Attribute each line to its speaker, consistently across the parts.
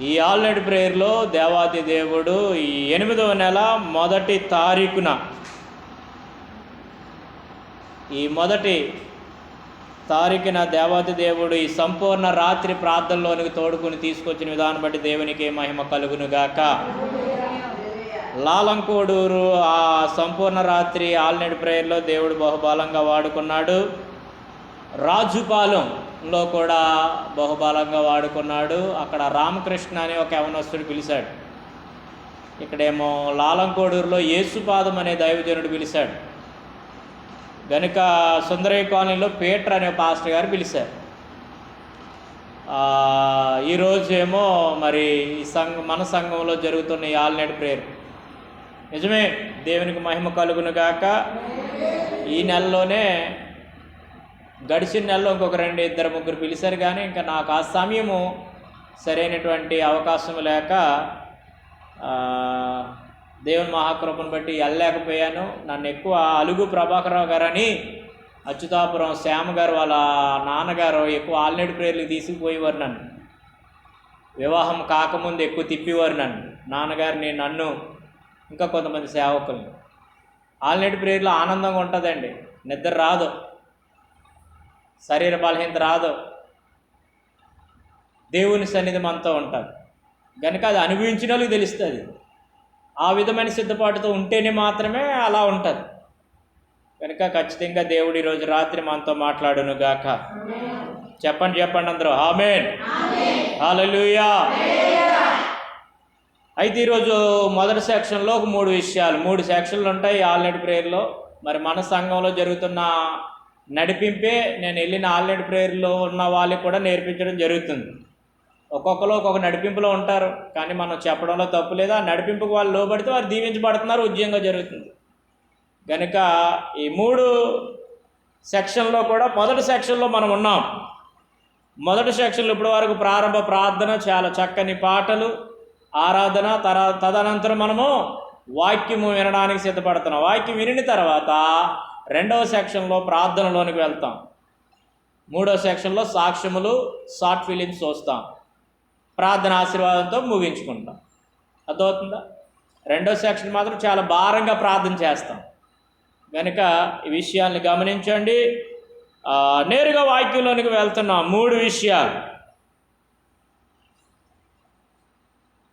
Speaker 1: ఈ ఆల్రెడీ ప్రేయర్లో దేవాది దేవుడు ఈ ఎనిమిదవ నెల మొదటి తారీఖున ఈ మొదటి తారీఖున దేవాది దేవుడు ఈ సంపూర్ణ రాత్రి ప్రార్థనలోనికి తోడుకుని తీసుకొచ్చిన విధానం బట్టి దేవునికి మహిమ కలుగును గాక లాలంకోడూరు ఆ సంపూర్ణ రాత్రి ఆల్నెడ్ ప్రేయర్లో దేవుడు బహుబలంగా వాడుకున్నాడు. రాజుపాలెం లో కూడా బహుబలంగా వాడుకున్నాడు. అక్కడ రామకృష్ణ అని ఒక యవనస్తుడు పిలిచాడు. ఇక్కడేమో లాలంకోడూరులో యేసుపాదం అనే దైవజనుడు పిలిచాడు. గనుక సుందరయ్య కాలనీలో పీటర్ అనే పాస్టర్ గారు పిలిచారు. ఈరోజు ఏమో మరి ఈ సంఘ మన సంఘంలో జరుగుతున్న ఈ ఆల్నెట్ ప్రేయర్. నిజమే దేవునికి మహిమ కలుగును గాక. ఈ నెలలోనే గడిచిన నెలలో ఇంకొక రెండు ఇద్దరు ముగ్గురు పిలిచారు కానీ ఇంకా నాకు ఆ సమయము సరైనటువంటి అవకాశం లేక దేవుని మహాకృపను బట్టి వెళ్ళలేకపోయాను. నన్ను ఎక్కువ అలుగు ప్రభాకరరావు గారని అచ్యుతాపురం శ్యామ గారు వాళ్ళ నాన్నగారు ఎక్కువ ఆల్నెట్ ప్రేర్లు తీసుకుపోయేవారు నన్ను. వివాహం కాకముందు ఎక్కువ తిప్పేవారు నన్ను. నాన్నగారిని నన్ను ఇంకా కొంతమంది సేవకులను. ఆల్నెట్ ప్రేయర్లో ఆనందంగా ఉంటుందండి. నిద్ర రాదు. శరీర బలహీనత రాదు. దేవుని సన్నిధి మనతో ఉంటుంది. కనుక అది అనుభవించిన వాళ్ళకి తెలుస్తుంది. ఆ విధమైన సిద్ధపాటుతో ఉంటేనే మాత్రమే అలా ఉంటుంది. కనుక ఖచ్చితంగా దేవుడు ఈరోజు రాత్రి మనతో మాట్లాడును గాక చెప్పండి చెప్పండి అందరూ. ఆమెన్. హాలూయా అయితే ఈరోజు మొదటి సెక్షన్లో ఒక మూడు విషయాలు మూడు సెక్షన్లు ఉంటాయి ఆల్రెడీ ప్రేయర్లో. మరి మన సంఘంలో జరుగుతున్న నడిపింపే నేను వెళ్ళిన ఆల్రెడీ ప్రేయర్లో ఉన్న వాళ్ళకి కూడా నేర్పించడం జరుగుతుంది. ఒక్కొక్కరు ఒక్కొక్క నడిపింపులో ఉంటారు. కానీ మనం చెప్పడంలో తప్పు లేదు. ఆ నడిపింపుకు వాళ్ళు లోబడితే వారు దీవించబడుతున్నారు. ఉద్యోగంగా జరుగుతుంది. కనుక ఈ మూడు సెక్షన్లో కూడా మొదటి సెక్షన్లో మనం ఉన్నాం. మొదటి సెక్షన్లో ఇప్పటి వరకు ప్రారంభ ప్రార్థన చాలా చక్కని పాటలు ఆరాధన తర తదనంతరం మనము వాక్యము వినడానికి సిద్ధపడుతున్నాం. వాక్యం వినిన తర్వాత రెండవ సెక్షన్లో ప్రార్థనలోనికి వెళ్తాం. మూడో సెక్షన్లో సాక్ష్యములు షార్ట్ ఫిలిమ్స్ చూస్తాం ప్రార్థన ఆశీర్వాదంతో ముగించుకుంటాం. అర్థమవుతుందా? రెండో సెక్షన్ మాత్రం చాలా భారంగా ప్రార్థన చేస్తాం. కనుక ఈ విషయాల్ని గమనించండి. నేరుగా వాక్యంలోనికి వెళ్తున్నాం. మూడు విషయాలు.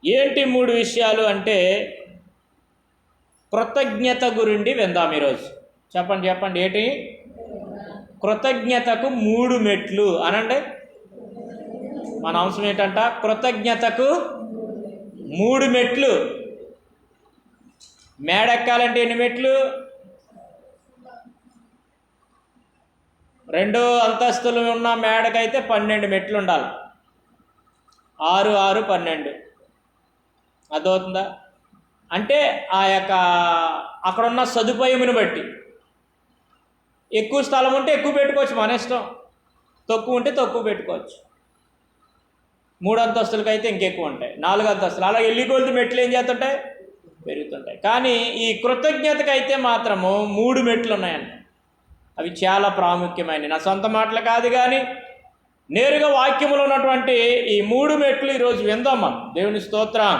Speaker 1: ఏంటి మూడు విషయాలు అంటే కృతజ్ఞత గురించి విందాం ఈరోజు. చెప్పండి చెప్పండి ఏంటి? కృతజ్ఞతకు మూడు మెట్లు అనండి. మన అంశం ఏంటంట? కృతజ్ఞతకు మూడు మెట్లు. మేడెక్కాలంటే ఎన్ని మెట్లు? రెండు అంతస్తులు ఉన్న మేడకైతే పన్నెండు మెట్లు ఉండాలి. ఆరు ఆరు పన్నెండు. అదవుతుందా అంటే ఆ యొక్క అక్కడ ఉన్న సదుపాయముని బట్టి. ఎక్కువ స్థలం ఉంటే ఎక్కువ పెట్టుకోవచ్చు మన ఇష్టం. తక్కువ ఉంటే తక్కువ పెట్టుకోవచ్చు. మూడు అంతస్తులకి అయితే ఇంకెక్కువ ఉంటాయి. నాలుగు అంతస్తులు. అలా ఎల్లి కొలిది మెట్లు ఏం చేస్తుంటాయి? పెరుగుతుంటాయి. కానీ ఈ కృతజ్ఞతకైతే అయితే మాత్రము మూడు మెట్లు ఉన్నాయండి. అవి చాలా ప్రాముఖ్యమైనవి. నా సొంత మాటలు కాదు కానీ నేరుగా వాక్యములో ఉన్నటువంటి ఈ మూడు మెట్లు ఈరోజు విందాం మనం దేవుని స్తోత్రం.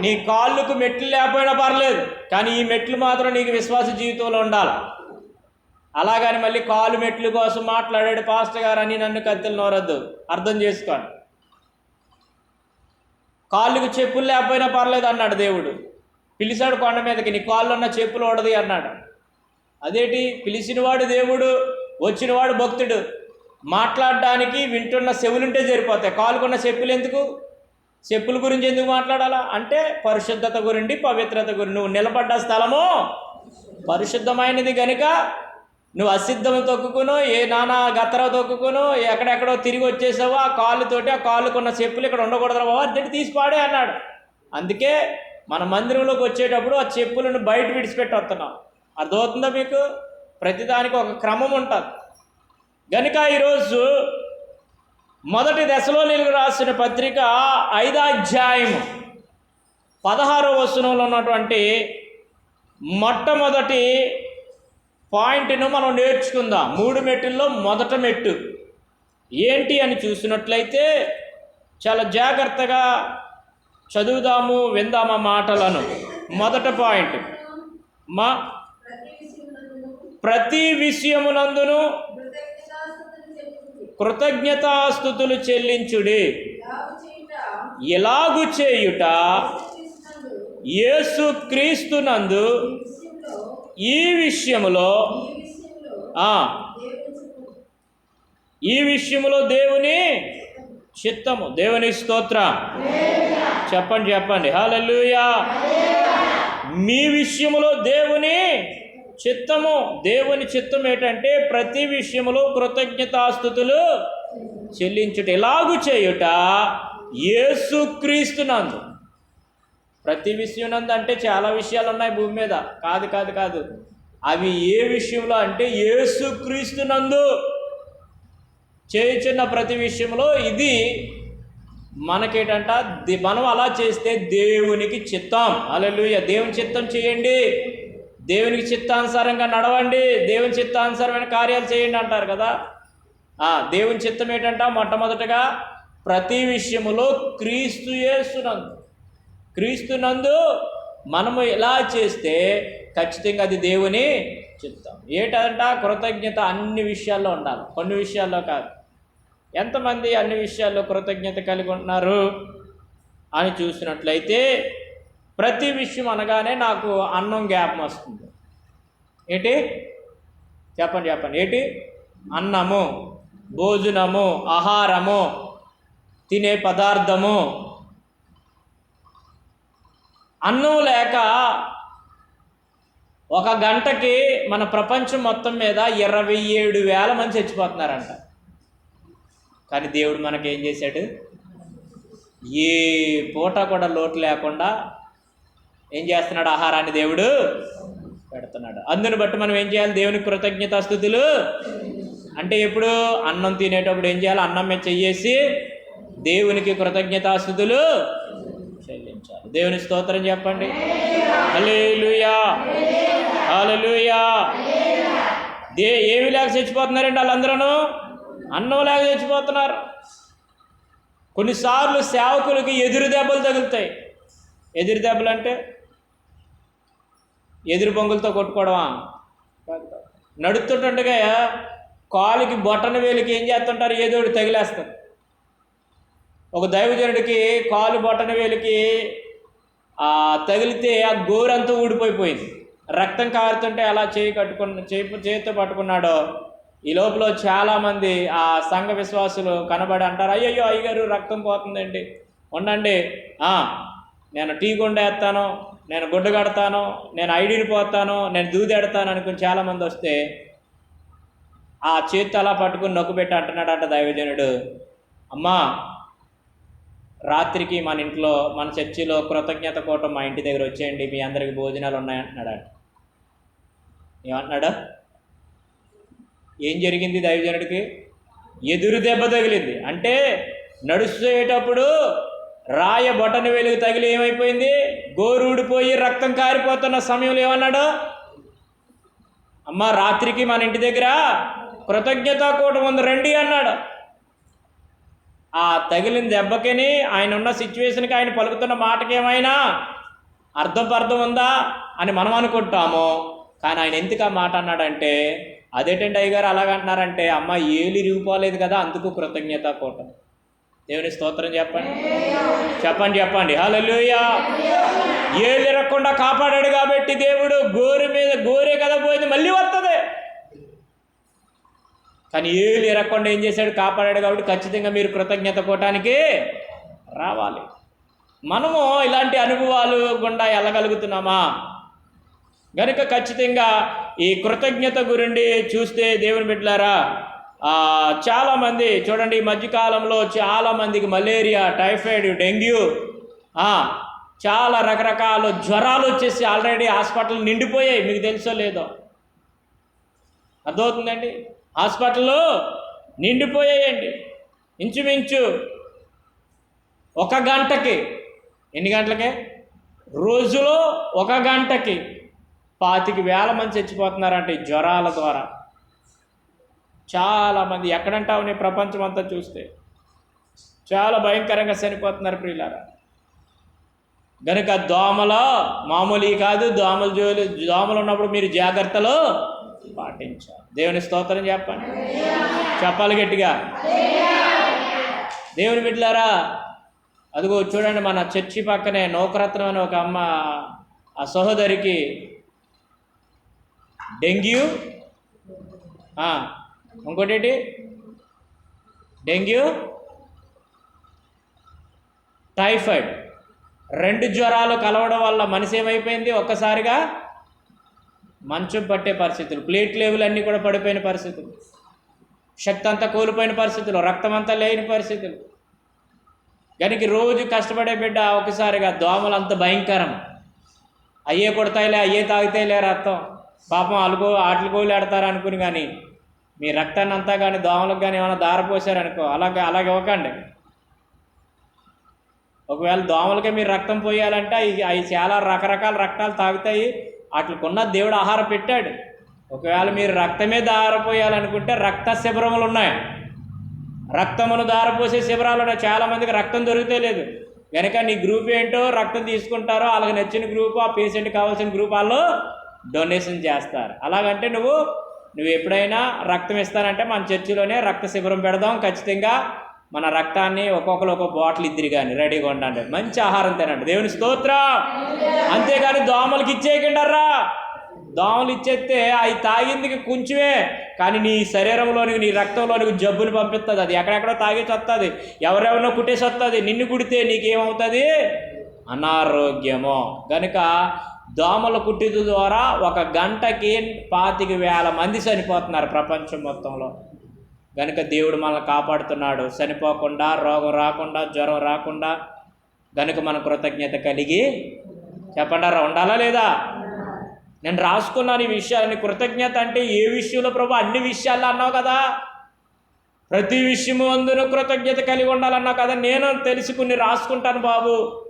Speaker 1: నీ కాళ్ళకు మెట్లు లేకపోయినా పర్లేదు కానీ ఈ మెట్లు మాత్రం నీకు విశ్వాస జీవితంలో ఉండాలి. అలాగని మళ్ళీ కాలు మెట్లు కోసం మాట్లాడాడు పాస్టర్ గారు అని నన్ను కత్తిలు నోరద్దు. అర్థం చేసుకోండి. కాళ్ళకు చెప్పులు లేకపోయినా పర్లేదు అన్నాడు దేవుడు. పిలిచాడు కొండ మీదకి నీ కాళ్ళు ఉన్న చెప్పులు ఓడది అన్నాడు. అదేటి? పిలిచినవాడు దేవుడు వచ్చినవాడు భక్తుడు. మాట్లాడడానికి వింటున్న చెవులుంటే సరిపోతాయి కాలుకున్న చెప్పులు ఎందుకు? చెప్పుల గురించి ఎందుకు మాట్లాడాలా? అంటే పరిశుద్ధత గురించి పవిత్రత గురించి. నువ్వు నిలబడ్డ స్థలము పరిశుద్ధమైనది గనుక నువ్వు అసిద్ధం తొక్కుకును ఏ నానా గత్తర తొక్కుకును ఎక్కడెక్కడో తిరిగి వచ్చేసావో ఆ కాళ్ళతోటి ఆ కాళ్ళకున్న చెప్పులు ఇక్కడ ఉండకూడదు బాబా అద్దెటి తీసిపాడే అన్నాడు. అందుకే మన మందిరంలోకి వచ్చేటప్పుడు ఆ చెప్పులను బయట విడిచిపెట్టి వస్తున్నాం. అర్థమవుతుందా మీకు? ప్రతిదానికి ఒక క్రమం ఉంటుంది. గనుక ఈరోజు మొదటి దశలో నిలుగు రాసిన పత్రిక ఐదాధ్యాయము పదహారో వచనంలో ఉన్నటువంటి మొట్టమొదటి పాయింట్ను మనం నేర్చుకుందాం. మూడు మెట్టుల్లో మొదట మెట్టు. ఏంటి అని చూసినట్లయితే చాలా జాగ్రత్తగా చదువుదాము విందామా మాటలను. మొదట పాయింట్. మా
Speaker 2: ప్రతి విషయమునందును కృతజ్ఞతాస్థుతులు చెల్లించుడి. ఎలాగు చేయుట ఏసు
Speaker 1: యేసు క్రీస్తునందు
Speaker 2: ఈ విషయంలో
Speaker 1: ఈ విషయములో
Speaker 2: ఈ విషయంలో దేవుని చిత్తము.
Speaker 1: విషయములో దేవుని చిత్తము దేవుని చెప్పండి చెప్పండి. హాలూయా మీ విషయములో దేవుని చిత్తము. దేవుని చిత్తం ఏంటంటే ప్రతి విషయములో కృతజ్ఞతాస్థుతులు చెల్లించుట. ఎలాగు చేయుట? యేసుక్రీస్తునందు. ప్రతి విషయం నందు అంటే చాలా విషయాలు ఉన్నాయి భూమి మీద. కాదు కాదు కాదు. అవి ఏ విషయంలో అంటే యేసుక్రీస్తునందు చేయుచున్న ప్రతి విషయంలో ఇది మనకేటంట మనం అలా చేస్తే దేవునికి చిత్తం. అలలుయ దేవుని చిత్తం చేయండి. దేవునికి చిత్తానుసారంగా నడవండి. దేవుని చిత్తానుసారమైన కార్యాలు చేయండి అంటారు కదా. దేవుని చిత్తం ఏంటంట? మొట్టమొదటగా ప్రతి విషయములో క్రీస్తు యేసునందు. క్రీస్తునందు మనము ఎలా చేస్తే ఖచ్చితంగా అది దేవుని చెప్తాం ఏంటంట కృతజ్ఞత అన్ని విషయాల్లో ఉండాలి. కొన్ని విషయాల్లో కాదు. ఎంతమంది అన్ని విషయాల్లో కృతజ్ఞత కలిగి ఉంటున్నారు అని చూసినట్లయితే ప్రతి విషయం అనగానే నాకు అన్నం జ్ఞాపం వస్తుంది. ఏంటి? చెప్పండి చెప్పండి. ఏంటి? అన్నము భోజనము ఆహారము తినే పదార్థము అన్నం లేక ఒక గంటకి మన ప్రపంచం మొత్తం మీద ఇరవై ఏడు వేల మంది చచ్చిపోతున్నారంట. కానీ దేవుడు మనకి ఏం చేశాడు? ఏ పూట కూడా లోటు లేకుండా ఏం చేస్తున్నాడు? ఆహారాన్ని దేవుడు పెడుతున్నాడు. అందుని బట్టి మనం ఏం చేయాలి? దేవునికి కృతజ్ఞతాస్థుతులు అంటే ఎప్పుడు? అన్నం తినేటప్పుడు ఏం చేయాలి? అన్నం మీద చెయ్యేసి దేవునికి కృతజ్ఞతాస్థుతులు చెల్లించాలి. దేవుని స్తోత్రం చెప్పండి. హల్లెలూయా. హల్లెలూయా. దే ఏమి లేక చచ్చిపోతున్నారండి వాళ్ళందరూ అన్నం లేక చచ్చిపోతున్నారు. కొన్నిసార్లు సేవకులకి ఎదురు దెబ్బలు తగులుతాయి. ఎదురు దెబ్బలు అంటే ఎదురు బొంగులతో కొట్టుకోవడమా? నడుతుంటుండగా కాలుకి బొట్టన వేలికి ఏం చేస్తుంటారు? ఏదో ఒకటి తగిలేస్తారు. ఒక దైవజనుడికి కాలు బొట్టన వేలికి ఆ తగిలితే ఆ గోరంతా ఊడిపోయిపోయింది. రక్తం కారుతుంటే అలా చేయి కట్టుకున్న చేయి చేతితో పట్టుకున్నాడో ఈ లోపల చాలామంది ఆ సంఘ విశ్వాసులు కనబడి అంటారు అయ్యయ్యో అయ్యగారు రక్తం పోతుందండి. ఉండండి. నేను టీ గుండేస్తాను నేను గుడ్డ కడతాను నేను ఐడిని పోతాను నేను దూదెడతాను అనుకుని చాలామంది వస్తే ఆ చేతి అలా పట్టుకుని నొక్కు పెట్టి అంటున్నాడంట దైవజనుడు. అమ్మా రాత్రికి మన ఇంట్లో మన చర్చిలో కృతజ్ఞత కూటం మా ఇంటి దగ్గర వచ్చేయండి మీ అందరికి భోజనాలు ఉన్నాయంటున్నాడు ఏమంటున్నాడు? ఏం జరిగింది దైవజనుడికి? ఎదురు దెబ్బ తగిలింది. అంటే నడుచేటప్పుడు రాయ బొటన వెలుగు తగిలి ఏమైపోయింది? గోరుడిపోయి రక్తం కారిపోతున్న సమయంలో ఏమన్నాడు? అమ్మ రాత్రికి మన ఇంటి దగ్గర కృతజ్ఞత కూటం ఉంది రండి అన్నాడు. ఆ తగిలిన దెబ్బకిని ఆయన ఉన్న సిచ్యువేషన్కి ఆయన పలుకుతున్న మాటకేమైనా అర్థం పర్థం ఉందా అని మనం అనుకుంటాము. కానీ ఆయన ఎందుకు ఆ మాట అన్నాడంటే అదేటండి అయ్యగారు అలాగంటున్నారంటే అమ్మ ఏలి రూపాలేదు కదా అందుకు కృతజ్ఞత కూటం దేవుని స్తోత్రం చెప్పండి. చెప్పండి చెప్పండి. హల్లెలూయా. ఏలు ఇరగకుండా కాపాడాడు కాబట్టి దేవుడు గోరు మీద గోరే కదా పోయింది. మళ్ళీ వస్తుంది. కానీ ఏలు లేరకుండా ఏం చేశాడు? కాపాడాడు కాబట్టి ఖచ్చితంగా మీరు కృతజ్ఞత పోవటానికి రావాలి. మనము ఇలాంటి అనుభవాలు గుండా వెళ్ళగలుగుతున్నామా గనుక ఖచ్చితంగా ఈ కృతజ్ఞత గురించి చూస్తే దేవుని బిడ్డలారా చాలామంది చూడండి ఈ మధ్యకాలంలో చాలామందికి మలేరియా టైఫాయిడ్ డెంగ్యూ చాలా రకరకాల జ్వరాలు వచ్చేసి ఆల్రెడీ హాస్పిటల్ నిండిపోయాయి. మీకు తెలుసో లేదో? అర్థమవుతుందండి? హాస్పిటల్లో నిండిపోయాయండి. ఇంచుమించు ఒక గంటకి. ఎన్ని గంటలకి? రోజులో ఒక గంటకి. పాతికి వేల మంది చచ్చిపోతున్నారంటే ఈ జ్వరాల ద్వారా. చాలామంది ఎక్కడంటావు నీ ప్రపంచం అంతా చూస్తే? చాలా భయంకరంగా చనిపోతున్నారు ప్రియులారా. గనుక దోమల మామూలు కాదు దోమల జోలి దోమలు ఉన్నప్పుడు మీరు జాగ్రత్తలు పాటించాలి. దేవుని స్తోత్రం చెప్పండి. చెప్పాలి గట్టిగా. దేవుని బిడ్డలారా అదిగో చూడండి మన చర్చి పక్కనే నౌకరత్నం అని ఒక అమ్మ ఆ సహోదరికి డెంగ్యూ. ఇంకోటి డెంగ్యూ. టైఫాయిడ్. రెండు జ్వరాలు కలవడం వల్ల మనిషి ఏమైపోయింది? ఒక్కసారిగా మంచం పట్టే పరిస్థితులు ప్లేట్ లెవెల్ అన్నీ కూడా పడిపోయిన పరిస్థితులు శక్తి అంతా కోల్పోయిన పరిస్థితులు రక్తం అంతా లేని పరిస్థితులు. కనుక రోజు కష్టపడే బిడ్డ ఒకసారిగా దోమలు అంత భయంకరం. అయ్యే కొడతాయిలే అయ్యే తాగితేలే రక్తం. పాపం అలుగో ఆటలు గోలు ఆడతారు అనుకుని కానీ మీ రక్తాన్ని అంతా కానీ దోమలకు కానీ ఏమైనా దారపోసారనుకో అలాగే అలాగే ఇవ్వకండి. ఒకవేళ దోమలకే మీరు రక్తం పోయాలంటే అవి అవి చాలా రకరకాల రక్తాలు తాగుతాయి. వాటికున్న దేవుడు ఆహారం పెట్టాడు. ఒకవేళ మీరు రక్తమే దారపోయాలనుకుంటే రక్త శిబిరములు ఉన్నాయి. రక్తమును దారపోసే శిబిరాలు ఉన్నాయి చాలామందికి రక్తం దొరికితే లేదు. కనుక నీ గ్రూప్ ఏంటో రక్తం తీసుకుంటారో వాళ్ళకి నచ్చిన గ్రూప్ ఆ పేషెంట్ కావాల్సిన గ్రూప్ వాళ్ళు డొనేషన్ చేస్తారు. అలాగంటే నువ్వు నువ్వు ఎప్పుడైనా రక్తం ఇస్తానంటే మన చర్చిలోనే రక్త శిబిరం పెడదాం ఖచ్చితంగా. మన రక్తాన్ని ఒక్కొక్కరు ఒక్కొక్క బాటిల్ ఇద్దరు కానీ రెడీగా ఉండండి. మంచి ఆహారం తినండి. దేవుని స్తోత్రం. అంతేగాని దోమలకి ఇచ్చేయకండారా? దోమలు ఇచ్చేస్తే అవి తాగిందికి కొంచెమే కానీ నీ శరీరంలోనికి నీ రక్తంలోనికి జబ్బులు పంపిస్తుంది. అది ఎక్కడెక్కడో తాగేసి వస్తుంది ఎవరెవరినో కుట్టేసి వస్తుంది నిన్ను కుడితే నీకేమవుతుంది? అనారోగ్యము. కనుక దోమల కుట్టిదు ద్వారా ఒక గంటకి పాతిక వేల మంది చనిపోతున్నారు ప్రపంచం మొత్తంలో. గనుక దేవుడు మనల్ని కాపాడుతున్నాడు. చనిపోకుండా రోగం రాకుండా జ్వరం రాకుండా గనుక మన కృతజ్ఞత కలిగి చెప్పండారా ఉండాలా లేదా? నేను రాసుకున్నాను ఈ విషయాలని కృతజ్ఞత అంటే ఏ విషయంలో ప్రభు? అన్ని విషయాల్లో అన్నావు కదా. ప్రతి విషయము అందును కృతజ్ఞత కలిగి ఉండాలన్నావు కదా. నేను తెలుసుకుని రాసుకుంటాను బాబు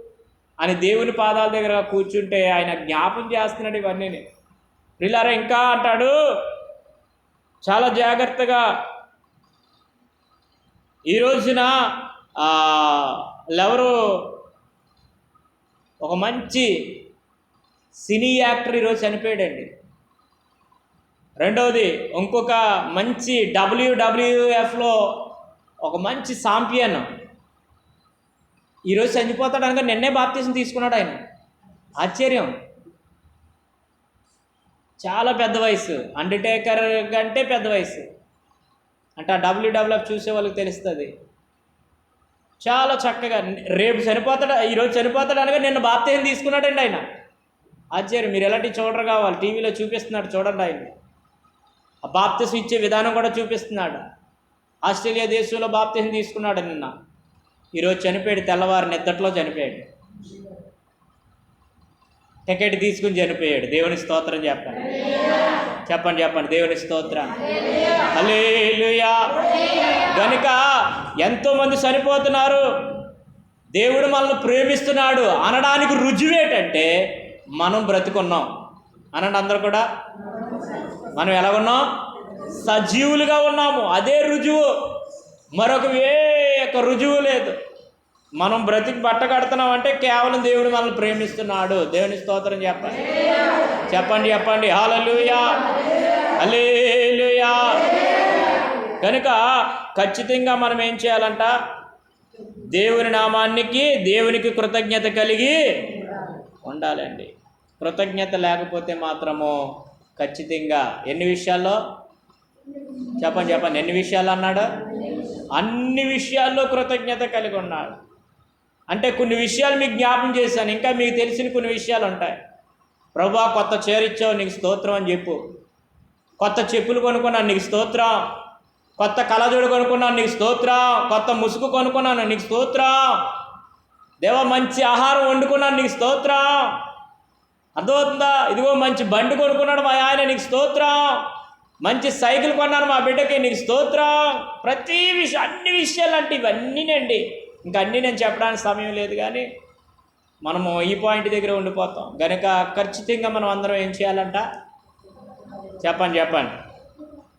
Speaker 1: అని దేవుని పాదాల దగ్గర కూర్చుంటే ఆయన జ్ఞాపం చేస్తున్నాడు ఇవన్నీ. ప్రిలారా ఇంకా అంటాడు. చాలా జాగ్రత్తగా ఈ రోజున ఎవరు ఒక మంచి సినీ యాక్టర్ ఈరోజు చనిపోయాడండి. రెండవది ఇంకొక మంచి డబ్ల్యూడబ్ల్యూఎఫ్లో ఒక మంచి సాంపియన్. ఈరోజు చనిపోతాడు అనగా నిన్నే బాప్తీసం తీసుకున్నాడు ఆయన. ఆశ్చర్యం. చాలా పెద్ద వయసు. అండర్టేకర్ కంటే పెద్ద వయసు. అంటే ఆ డబ్ల్యూడబ్ల్యూఎఫ్ చూసే వాళ్ళకి తెలుస్తుంది. చాలా చక్కగా రేపు చనిపోతాడు ఈరోజు చనిపోతాడు అనగా నిన్న బాప్తేం తీసుకున్నాడండి ఆయన. ఆశ్చర్యం మీరు ఎలాంటి చూడరు కావాలి. టీవీలో చూపిస్తున్నాడు చూడండి ఆయన. ఆ బాప్తిసం ఇచ్చే విధానం కూడా చూపిస్తున్నాడు. ఆస్ట్రేలియా దేశంలో బాప్తిసం తీసుకున్నాడు నిన్న. ఈరోజు చనిపోయాడు తెల్లవారు నిద్దట్లో చనిపోయాడు. టికెట్ తీసుకుని చనిపోయాడు. దేవుని స్తోత్రం చెప్పండి చెప్పండి చెప్పండి. దేవుని స్తోత్రం. హల్లెలూయా. గనుక ఎంతోమంది చనిపోతున్నారు దేవుడు మనల్ని ప్రేమిస్తున్నాడు అనడానికి రుజువేటంటే మనం బ్రతుకున్నాం. అనండి అందరు కూడా. మనం ఎలా ఉన్నాం సజీవులుగా ఉన్నాము. అదే రుజువు. మరొక ఏ యొక్క రుజువు లేదు. మనం బ్రతికి బట్ట కడుతున్నాం అంటే కేవలం దేవుడు మనల్ని ప్రేమిస్తున్నాడు. దేవుని స్తోత్రం చెప్పండి. చెప్పండి చెప్పండి. హాలలుయా. అల్లేలుయా కనుక ఖచ్చితంగా మనం ఏం చేయాలంట? దేవుని నామానికి దేవునికి కృతజ్ఞత కలిగి ఉండాలండి. కృతజ్ఞత లేకపోతే మాత్రము ఖచ్చితంగా ఎన్ని విషయాల్లో? చెప్పండి చెప్పండి. ఎన్ని విషయాలు అన్నాడు? అన్ని విషయాల్లో కృతజ్ఞత కలిగి ఉన్నాడు. అంటే కొన్ని విషయాలు మీకు జ్ఞాపం చేశాను. ఇంకా మీకు తెలిసిన కొన్ని విషయాలు ఉంటాయి. ప్రభా కొత్త చేరిచ్చావు నీకు స్తోత్రం అని చెప్పు. కొత్త చెప్పులు కొనుక్కున్నాను నీకు స్తోత్రం. కొత్త కలజోడు కొనుక్కున్నాను నీకు స్తోత్రం. కొత్త ముసుగు కొనుక్కున్నాను నీకు స్తోత్రం. దేవా మంచి ఆహారం వండుకున్నాను నీకు స్తోత్రం. అర్థమవుతుందా? ఇదిగో మంచి బండి కొనుక్కున్నాడు మా ఆయన నీకు స్తోత్రం. మంచి సైకిల్ కొన్నాను మా బిడ్డకి నీకు స్తోత్రం. ప్రతి విషయం అన్ని విషయాలు అంటే ఇవన్నీనండి. ఇంకా అన్నీ నేను చెప్పడానికి సమయం లేదు కానీ మనము ఈ పాయింట్ దగ్గర ఉండిపోతాం. కనుక ఖచ్చితంగా మనం అందరం ఏం చేయాలంట? చెప్పండి చెప్పండి.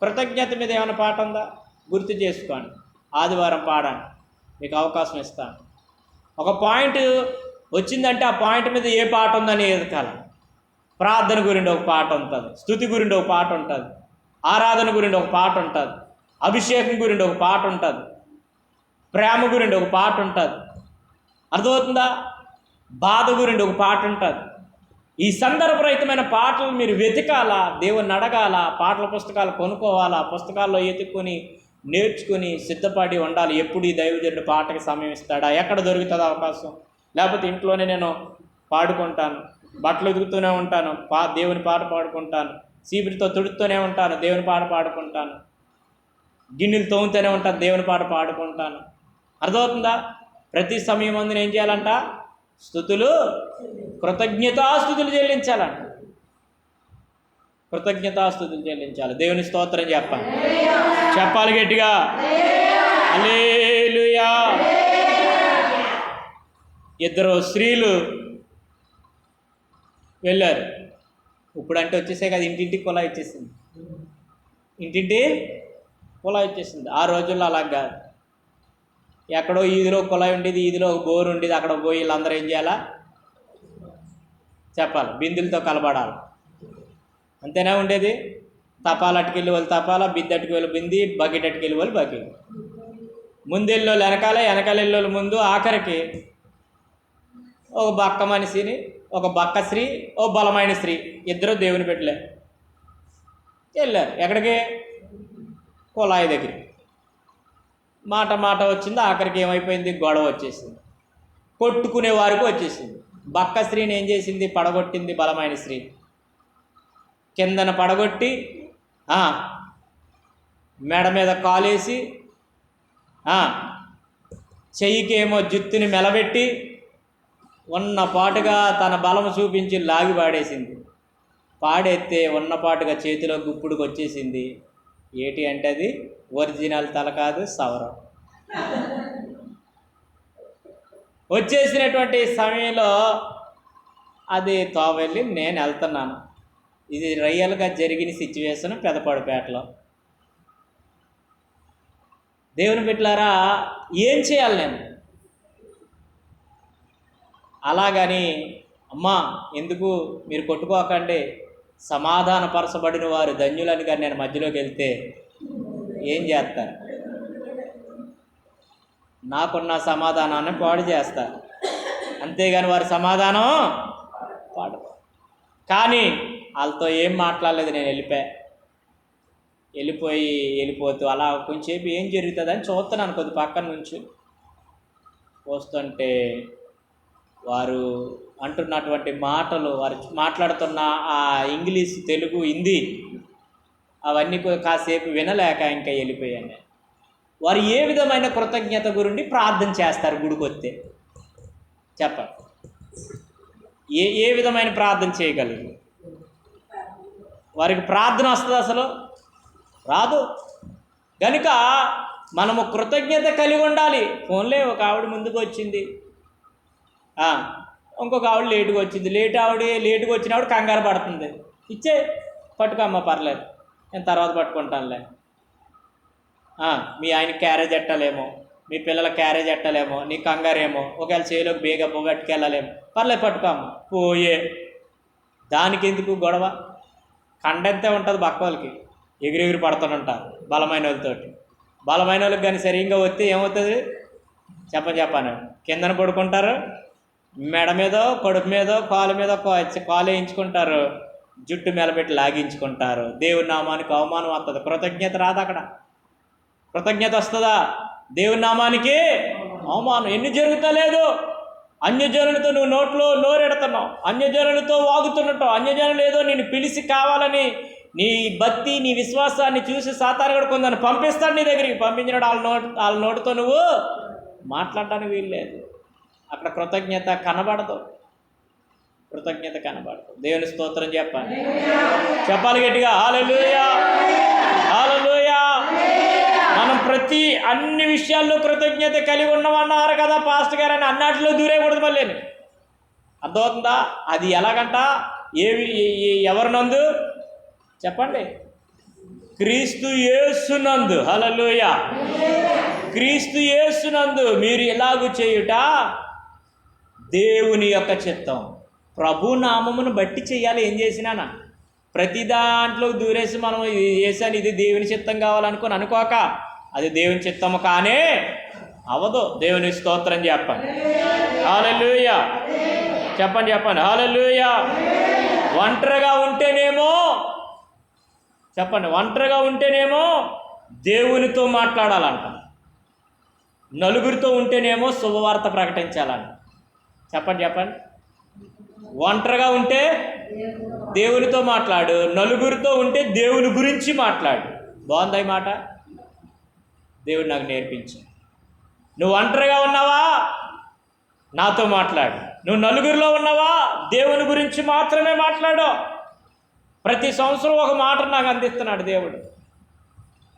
Speaker 1: కృతజ్ఞత మీద ఏమైనా పాట ఉందా? గుర్తు చేసుకోండి. ఆదివారం పాడండి మీకు అవకాశం ఇస్తాను. ఒక పాయింట్ వచ్చిందంటే ఆ పాయింట్ మీద ఏ పాట ఉందని ఎదకాలి ప్రార్థన గురించి ఒక పాట ఉంటుంది. స్థుతి గురించి ఒక పాట ఉంటుంది. ఆరాధన గురించి ఒక పాట ఉంటుంది. అభిషేకం గురించి ఒక పాట ఉంటుంది. ప్రేమ గురించి ఒక పాట ఉంటుంది. అర్థమవుతుందా? బాధ గురించి ఒక పాట ఉంటుంది. ఈ సందర్భరహితమైన పాటలు మీరు వెతకాలా దేవుని అడగాల పాటల పుస్తకాలు కొనుక్కోవాలా పుస్తకాల్లో ఎతుక్కొని నేర్చుకుని సిద్ధపడి ఉండాలి. ఎప్పుడు ఈ దైవజనుడు పాటకి సమయం ఇస్తాడా? ఎక్కడ దొరుకుతుంది అవకాశం? లేకపోతే ఇంట్లోనే నేను పాడుకుంటాను. బట్టలు ఉతుకుతూనే ఉంటాను. పా దేవుని పాట పాడుకుంటాను. సీపిరితో తుడుతూనే ఉంటాను. దేవుని పాట పాడుకుంటాను. గిన్నెలు తోముతూనే ఉంటాను. దేవుని పాట పాడుకుంటాను. అర్థమవుతుందా? ప్రతి సమయం అందు ఏం చేయాలంట? స్థుతులు కృతజ్ఞతాస్థుతులు చెల్లించాలంట. కృతజ్ఞతాస్థుతులు చెల్లించాలి. దేవుని స్తోత్రం చెప్పాలి. చెప్పాలి గట్టిగా. అలేలుయా ఇద్దరు స్త్రీలు వెళ్ళారు. ఇప్పుడు అంటే వచ్చేసే కదా ఇంటింటికి కులా ఇచ్చేసింది ఇంటింటి కులా ఇచ్చేసింది ఆ రోజుల్లో అలా కాదు. ఎక్కడో ఈదిలో కుళాయి ఉండేది ఈదిలో ఒక బోరు ఉండేది అక్కడ పోయి వీళ్ళందరూ ఏం చేయాలా? చెప్పాలి బిందులతో కలపడాలి అంతేనా ఉండేది? తపాలు అటుకెళ్ళి వాళ్ళు తపాలా బిందె అటుకెళ్ళి బింది బకెట్ అటుకెళ్ళి వాళ్ళు బకెట్. ముందెల్లో వెనకాల వెనకాల ముందు ఆఖరికి ఒక బక్క మనిషిని ఒక బక్క స్త్రీ ఓ బలమైన స్త్రీ ఇద్దరు దేవుని పెట్టలే వెళ్ళారు. ఎక్కడికి? కుళాయి దగ్గరికి. మాట మాట వచ్చింది ఆఖరికి ఏమైపోయింది? గొడవ వచ్చేసింది. కొట్టుకునే వారికి వచ్చేసింది. బక్క స్త్రీని ఏం చేసింది? పడగొట్టింది బలమైన స్త్రీ. కిందన పడగొట్టి మెడ మీద కాలేసి చెయ్యికేమో జుత్తుని మెలబెట్టి ఉన్న పాటుగా తన బలం చూపించి లాగి పాడేసింది. పాడెత్తే ఉన్నపాటుగా చేతిలో గుప్పుడుకు వచ్చేసింది ఏటి అంటే అది? ఒరిజినల్ తల కాదు సవరం. వచ్చేసినటువంటి సమయంలో అది తోవెళ్ళి నేను వెళ్తున్నాను. ఇది రియల్గా జరిగిన సిచ్యువేషన్ పెదపాడుపేటలో. దేవుని బిడ్డలారా ఏం చేయాలి నేను? అలాగని అమ్మా ఎందుకు మీరు కొట్టుకోకండి? సమాధానపరచబడిన వారు ధన్యులని కానీ నేను మధ్యలోకి వెళ్తే ఏం చేస్తారు? నాకున్న సమాధానాన్ని పాడు చేస్తారు. అంతేగాని వారి సమాధానం పాడు కానీ వాళ్ళతో ఏం మాట్లాడలేదు నేను వెళ్ళిపోయా. వెళ్ళిపోయి వెళ్ళిపోతూ అలా కొంచెంసేపు ఏం జరుగుతుందని చూస్తున్నాను కొద్ది పక్కన నుంచి. వస్తుంటే వారు అంటున్నటువంటి మాటలు వారు మాట్లాడుతున్న ఆ ఇంగ్లీష్ తెలుగు హిందీ అవన్నీ కాసేపు వినలేక ఇంకా వెళ్ళిపోయాను నేను. వారు ఏ విధమైన కృతజ్ఞత గురించి ప్రార్థన చేస్తారు గుడికొస్తే చెప్పండి. ఏ ఏ విధమైన ప్రార్థన చేయగలరు? వారికి ప్రార్థన వస్తుంది అసలు? రాదు. కనుక మనము కృతజ్ఞత కలిగి ఉండాలి. ఫోన్లే ఒక ఆవిడ ముందుకు వచ్చింది. ఇంకొక ఆవిడ లేటుగా వచ్చింది. లేట్ ఆవిడ లేటుగా వచ్చిన ఆవిడ కంగారు పడుతుంది. ఇచ్చే పట్టుకోమ్మ పర్లేదు. నేను తర్వాత పట్టుకుంటానులే. మీ ఆయన క్యారేజ్ ఎట్టలేమో మీ పిల్లల క్యారేజ్ ఎట్టలేమో నీ కంగారేమో ఒకవేళ చేలోకి బేగ పొగట్టుకెళ్ళలేము పర్లేదు పట్టుకోమ్మ. పోయే. దానికి ఎందుకు గొడవ? కండంతే ఉంటుంది బక్కవాళ్ళకి ఎగిరెగిరి పడుతుంటారు బలమైన వాళ్ళతోటి. బలమైన వాళ్ళకి కానీ సరిగ్గా వస్తే ఏమవుతుంది? చెప్పని చెప్పాను కిందన పడుకుంటారు మెడ మీదో కడుపు మీదో కాలు మీద కాలు వేయించుకుంటారు. జుట్టు మెలబెట్టి లాగించుకుంటారు. దేవుని నామానికి అవమానం వస్తుంది కృతజ్ఞత రాదు అక్కడ. కృతజ్ఞత వస్తుందా? దేవుని నామానికి అవమానం. ఎన్ని జరుగుతలేదు అన్యజనులతో నువ్వు నోట్లో నోరెడుతున్నావు. అన్యజనులతో వాగుతున్నట్టు అన్యజనులు ఏదో నేను పిలిచి కావాలని నీ భక్తి నీ విశ్వాసాన్ని చూసి సాతానుడు కొందరు పంపిస్తాడు నీ దగ్గరికి. పంపించినాడు వాళ్ళ నోట్ వాళ్ళ నోటితో నువ్వు మాట్లాడడానికి వీల్లేదు అక్కడ కృతజ్ఞత కనబడదు. కృతజ్ఞత కనబడదు. దేవుని స్తోత్రం చెప్పాలి. చెప్పాలి గట్టిగా హాలలుయా హాలలుయా మనం ప్రతి అన్ని విషయాల్లో కృతజ్ఞత కలిగి ఉన్నామన్నారు కదా పాస్టర్ గారు అని అన్నట్లో దూరేయకూడదు మళ్ళీ. అర్థమవుతుందా? అది ఎలాగంట? ఏవి ఎవరినందు చెప్పండి. క్రీస్తు యేసునందు హలలుయ క్రీస్తు యేసునందు మీరు ఇలాగు చేయుట? దేవుని యొక్క చిత్తం. ప్రభు నామమును బట్టి చేయాలి. ఏం చేసినానా ప్రతి దాంట్లో దూరేసి మనం చేశాను ఇది దేవుని చిత్తం కావాలనుకుని అనుకోక అది దేవుని చిత్తము కానే అవదు. దేవుని స్తోత్రం చెప్పండి. హాలూయ చెప్పండి చెప్పండి. హాలూయ ఒంటరిగా ఉంటేనేమో చెప్పండి ఒంటరిగా ఉంటేనేమో దేవునితో మాట్లాడాలంట. నలుగురితో ఉంటేనేమో శుభవార్త ప్రకటించాలంట. చెప్పండి చెప్పండి. ఒంటరిగా ఉంటే దేవునితో మాట్లాడు నలుగురితో ఉంటే దేవుని గురించి మాట్లాడు. బాగుందా ఈ మాట? దేవుడు నాకు నేర్పించు. నువ్వు ఒంటరిగా ఉన్నావా? నాతో మాట్లాడు. నువ్వు నలుగురిలో ఉన్నావా? దేవుని గురించి మాత్రమే మాట్లాడు. ప్రతి సంవత్సరం ఒక మాట నాకు అందిస్తున్నాడు దేవుడు.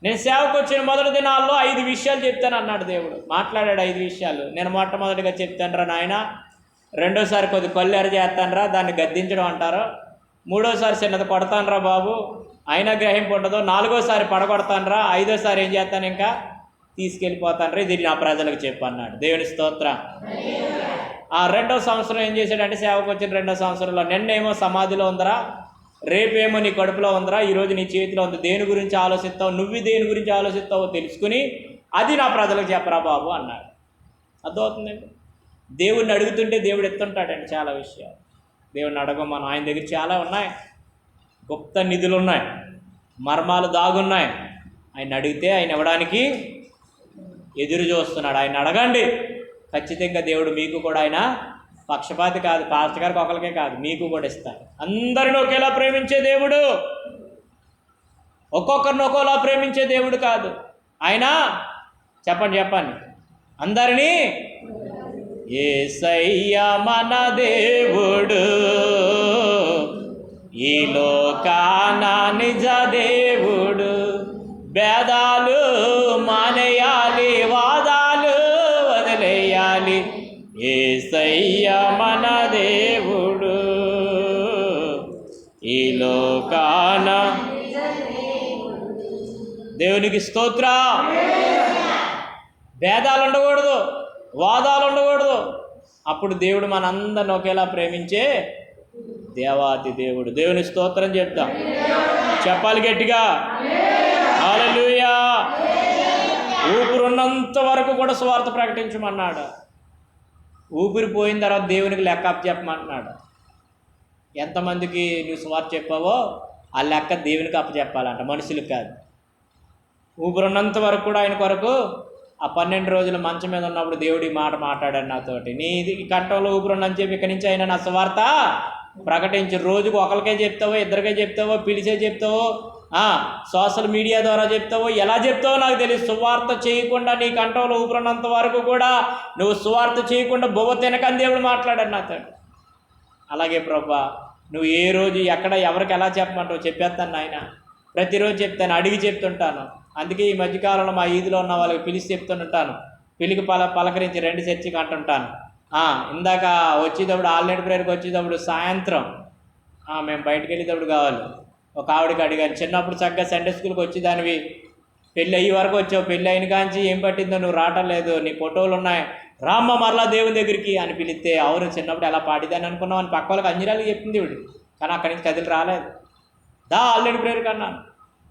Speaker 1: నేను సేవకు వచ్చిన మొదటి దినాల్లో ఐదు విషయాలు చెప్తాను అన్నాడు దేవుడు. మాట్లాడాడు ఐదు విషయాలు. నేను మొట్టమొదటిగా చెప్తాను రా నాయనా రెండోసారి కొద్ది కొల్లేరు చేస్తానరా దాన్ని గద్దించడం అంటారు. మూడోసారి చిన్నది కొడతానరా బాబు అయినా గ్రహింపు ఉండదు. నాలుగోసారి పడగొడతానరా ఐదోసారి ఏం చేస్తాను ఇంకా? తీసుకెళ్ళిపోతానరా. ఇది నా ప్రజలకు చెప్పు అన్నాడు దేవుని స్తోత్రం. ఆ రెండో సంవత్సరం ఏం చేశాడంటే సేవకు వచ్చిన రెండో సంవత్సరంలో నిన్నేమో సమాధిలో ఉందరా రేపేమో నీ కడుపులో ఉందరా ఈరోజు నీ చేతిలో ఉంది. దేని గురించి ఆలోచిస్తావు? నువ్వు దేని గురించి ఆలోచిస్తావో తెలుసుకుని అది నా ప్రజలకు చెప్పరా బాబు అన్నాడు. అర్థమవుతుందండి? దేవుడిని అడుగుతుంటే దేవుడు ఎత్తుంటాడండి చాలా విషయాలు. దేవుడిని అడగమని ఆయన దగ్గర చాలా ఉన్నాయి. గుప్త నిధులు ఉన్నాయి. మర్మాలు దాగున్నాయి. ఆయన అడిగితే ఆయన ఇవ్వడానికి ఎదురు చూస్తున్నాడు. ఆయన అడగండి. ఖచ్చితంగా దేవుడు మీకు కూడా ఆయన పక్షపాతి కాదు. పాస్టర్ గారికి ఒకరికే కాదు. మీకు కూడా ఇస్తాడు. అందరిని ఒకేలా ప్రేమించే దేవుడు. ఒక్కొక్కరిని ఒక్కోలా ప్రేమించే దేవుడు కాదు. ఆయన చెప్పండి చెప్పండి. అందరినీ ఏసయ్య మన దేవుడు. ఈ లోకాన నిజ దేవుడు. భేదాలు మానేయాలి వాదాలు వదిలేయాలి. ఏసయ్య మన దేవుడు. ఈ లోకాన దేవునికి స్తోత్ర. భేదాలు ఉండకూడదు వాదాలు ఉండకూడదు. అప్పుడు దేవుడు మనందరిని ఒకేలా ప్రేమించే దేవాతి దేవుడు. దేవుని స్తోత్రం చెప్తాం చెప్పాలి గట్టిగా. హాలూయా ఊపిరున్నంత వరకు కూడా స్వార్థ ప్రకటించమన్నాడు. ఊపిరి పోయిన తర్వాత దేవునికి లెక్క చెప్పమంటున్నాడు ఎంతమందికి నువ్వు స్వార్థ చెప్పావో ఆ లెక్క దేవునికి అప్పచెప్పాలంట. మనుషులకు కాదు. ఊపిరున్నంత వరకు కూడా ఆయన కొరకు ఆ పన్నెండు రోజులు మంచం మీద ఉన్నప్పుడు దేవుడి మాట మాట్లాడాడు నాతోటి. నీ ఇది ఈ కంఠంలో ఊపిరుండని చెప్పి ఇక్కడి నుంచి అయినా నా స్వార్థ ప్రకటించు. రోజుకు ఒకరికే చెప్తావో ఇద్దరికే చెప్తావో పిలిచే చెప్తావో సోషల్ మీడియా ద్వారా చెప్తావో ఎలా చెప్తావో నాకు తెలియదు సువార్త చేయకుండా నీ కంఠంలో ఊపిరినంత వరకు కూడా నువ్వు సువార్త చేయకుండా బొవ్వ తినకని దేవుడు మాట్లాడాడు నాతో అలాగే ప్రభా నువ్వు ఏ రోజు ఎక్కడ ఎవరికి ఎలా చెప్పమంటావు చెప్పేస్తాను నాయన. ప్రతిరోజు చెప్తాను అడిగి చెప్తుంటాను. అందుకే ఈ మధ్యకాలంలో మా ఈదిలో ఉన్న వాళ్ళకి పిలిచి చెప్తుంటాను పిలికి పల పలకరించి రెండు చర్చికి అంటుంటాను. ఇందాక వచ్చేటప్పుడు ఆల్రెడీ ప్రేయర్కి వచ్చేటప్పుడు సాయంత్రం మేము బయటకు వెళ్ళేటప్పుడు కావాలి. ఒక ఆవిడకి అడిగాను చిన్నప్పుడు చక్కగా సండే స్కూల్కి వచ్చేదానివి. పెళ్ళి అయ్యి వరకు వచ్చావు. పెళ్ళి అయిన కాంచి ఏం పట్టిందో నువ్వు రావటం లేదు. నీ ఫోటోలు ఉన్నాయి. రామ్మ మరలా దేవుని దగ్గరికి అని పిలిస్తే అవును చిన్నప్పుడు ఎలా పాడిదాని అనుకున్నావు అని పక్క వాళ్ళకి అంజరాలు చెప్పింది ఇవిడు కానీ అక్కడి నుంచి కదిలి రాలేదు. దా ఆల్రెడీ ప్రేయర్కి అన్నాను.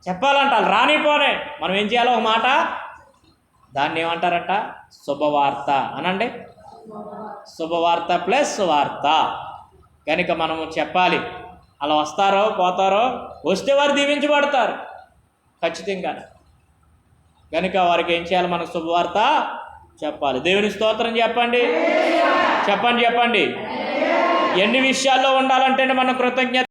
Speaker 1: చెప్పాలంట రానిపోనే. మనం ఏం చేయాలో ఒక మాట? దాన్ని ఏమంటారట? శుభవార్త అనండి. శుభవార్త ప్లస్ వార్త. కనుక మనము చెప్పాలి. అలా వస్తారో పోతారో వస్తే వారు దీవించబడతారు. ఖచ్చితంగా. కనుక వారికి ఏం చేయాలి? మనకు శుభవార్త చెప్పాలి. దేవుని స్తోత్రం చెప్పండి. చెప్పండి చెప్పండి. ఎన్ని విషయాల్లో ఉండాలంటే మన కృతజ్ఞత